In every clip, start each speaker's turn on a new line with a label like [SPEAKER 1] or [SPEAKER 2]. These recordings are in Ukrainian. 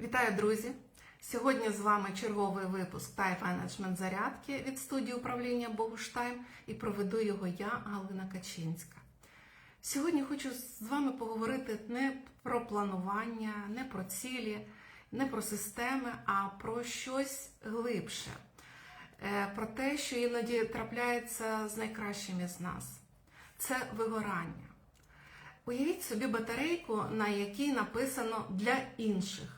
[SPEAKER 1] Вітаю, друзі! Сьогодні з вами черговий випуск Тайм менеджмент зарядки від студії управління Богуштайм і проведу його я, Галина Качинська. Сьогодні хочу з вами поговорити не про планування, не про цілі, не про системи, а про щось глибше, Е, про те, що іноді трапляється з найкращими з нас. Це вигорання. Уявіть собі батарейку, на якій написано для інших.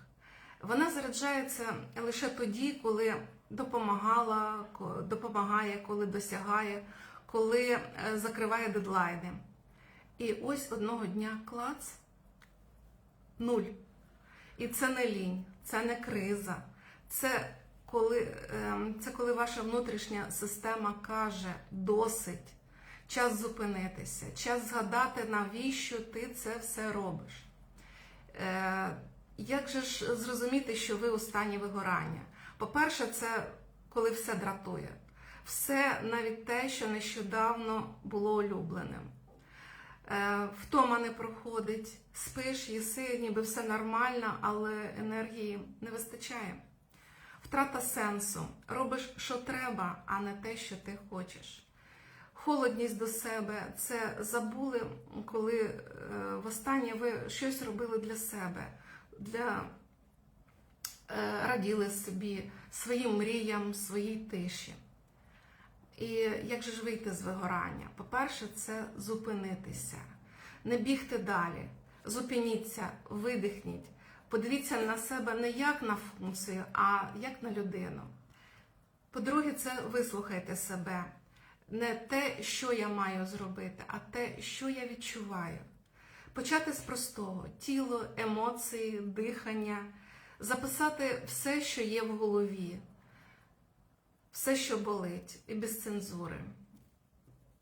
[SPEAKER 1] Вона заряджається лише тоді, коли допомагала, допомагає, коли досягає, коли е, закриває дедлайни. І ось одного дня клац нуль. І це не лінь, це не криза. Це коли, ем, це коли ваша внутрішня система каже досить, час зупинитися, час згадати, навіщо ти це все робиш. Як же ж зрозуміти, що ви у стані вигорання? По-перше, це коли все дратує. Все, навіть те, що нещодавно було улюбленим. Е, Втома не проходить, спиш, їси, ніби все нормально, але енергії не вистачає. Втрата сенсу. Робиш, що треба, а не те, що ти хочеш. Холодність до себе це забули, коли е, востаннє ви щось робили для себе, для е, раділи собі, своїм мріям, своїй тиші. І як же ж вийти з вигорання? По-перше, це зупинитися, не бігти далі. Зупиніться, видихніть, подивіться на себе не як на функцію, а як на людину. По-друге, це вислухайте себе. Не те, що я маю зробити, а те, що я відчуваю. Почати з простого: тіло, емоції, дихання, записати все, що є в голові, все, що болить, і без цензури.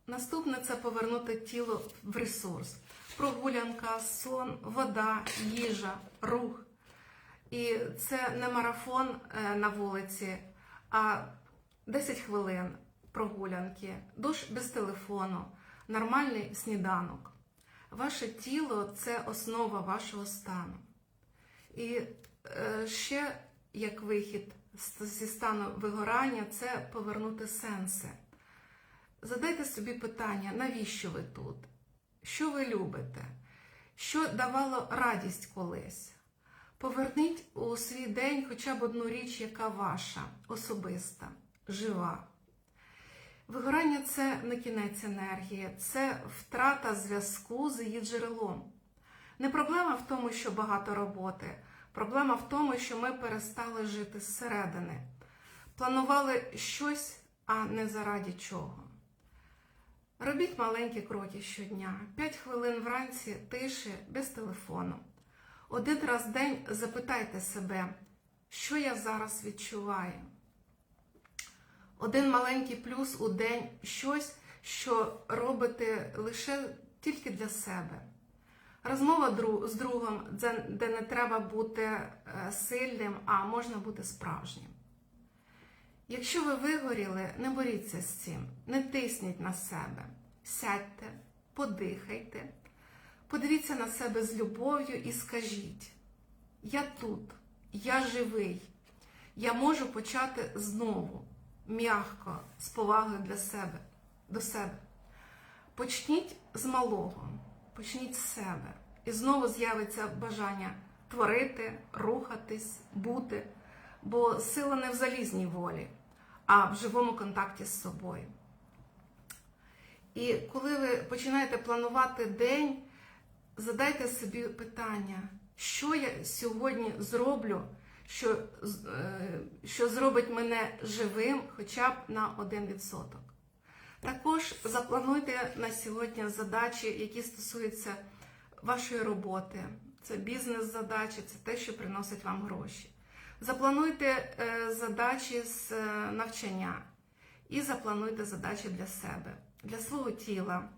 [SPEAKER 1] Наступне це повернути тіло в ресурс. Прогулянка, сон, вода, їжа, рух. І це не марафон е, на вулиці, а 10 хвилин прогулянки, душ без телефону, нормальний сніданок. Ваше тіло це основа вашого стану. І е, ще як вихід зі стану вигорання це повернути сенси. Задайте собі питання, навіщо ви тут? Що ви любите? Що давало радість колись? Поверніть у свій день хоча б одну річ, яка ваша, особиста, жива. Вигорання це не кінець енергії, це втрата зв'язку з її джерелом. Не проблема в тому, що багато роботи. Проблема в тому, що ми перестали жити зсередини. Планували щось, а не заради чого. Робіть маленькі кроки щодня, 5 хвилин вранці тиші без телефону. Один раз в день запитайте себе, що я зараз відчуваю. Один маленький плюс у день щось, що робите лише тільки для себе. Розмова з другом, де не треба бути е, сильним, а можна бути справжнім. Якщо ви вигоріли, не боріться з цим, не тисніть на себе. Сядьте, подихайте, подивіться на себе з любов'ю і скажіть: Я тут, я живий, я можу почати знову, м'яко, з повагою для себе, до себе. Почніть з малого, почніть з себе. І знову з'явиться бажання творити, рухатись, бути, бо сила не в залізній волі, а в живому контакті з собою. І коли ви починаєте планувати день, задайте собі питання, що я сьогодні зроблю, що, е, що зробить мене живим хоча б на 1%. Також заплануйте на сьогодні задачі, які стосуються вашої роботи. Це бізнес-задачі, це те, що приносить вам гроші. Заплануйте е, задачі з е, навчання і заплануйте задачі для себе, для свого тіла,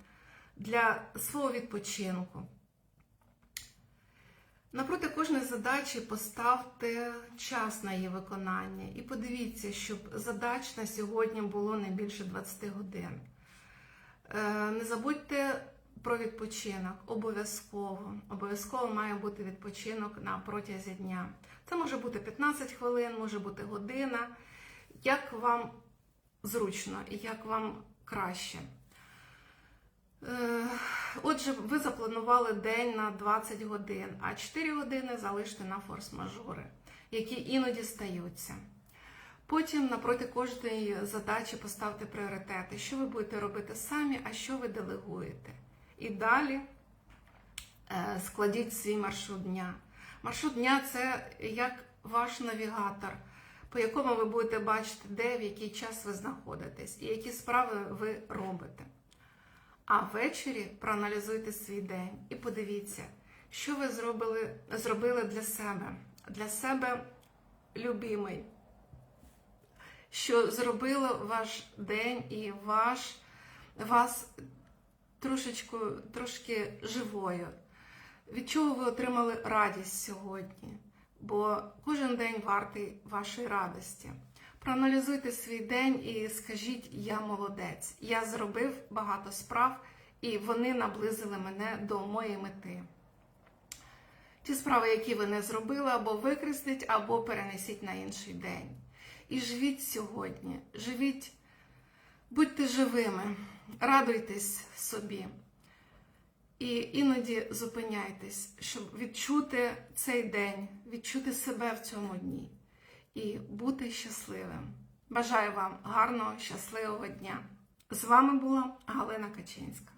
[SPEAKER 1] для свого відпочинку. Напроти кожної задачі поставте час на її виконання і подивіться, щоб задач на сьогодні було не більше 20 годин. Е, Не забудьте про відпочинок. Обов'язково. Обов'язково має бути відпочинок на протязі дня. Це може бути 15 хвилин, може бути година. Як вам зручно і як вам краще. Е, Отже, ви запланували день на 20 годин, а 4 години залиште на форс-мажори, які іноді стаються. Потім напроти кожної задачі поставте пріоритети, що ви будете робити самі, а що ви делегуєте. І далі е, складіть свій маршрут дня. Маршрут дня це як ваш навігатор, по якому ви будете бачити, де в який час ви знаходитесь і які справи ви робите. А ввечері проаналізуйте свій день і подивіться, що ви зробили, зробили для себе, для себе любимий, що зробило ваш день і ваш, вас трошечку, трошки живою. Від чого ви отримали радість сьогодні? Бо кожен день вартий вашої радості. Проаналізуйте свій день і скажіть: я молодець. Я зробив багато справ, і вони наблизили мене до моєї мети. Ті справи, які ви не зробили, або викресліть, або перенесіть на інший день. І живіть сьогодні, живіть, будьте живими, радуйтесь собі. І іноді зупиняйтесь, щоб відчути цей день, відчути себе в цьому дні і бути щасливим. Бажаю вам гарного, щасливого дня! З вами була Галина Качинська.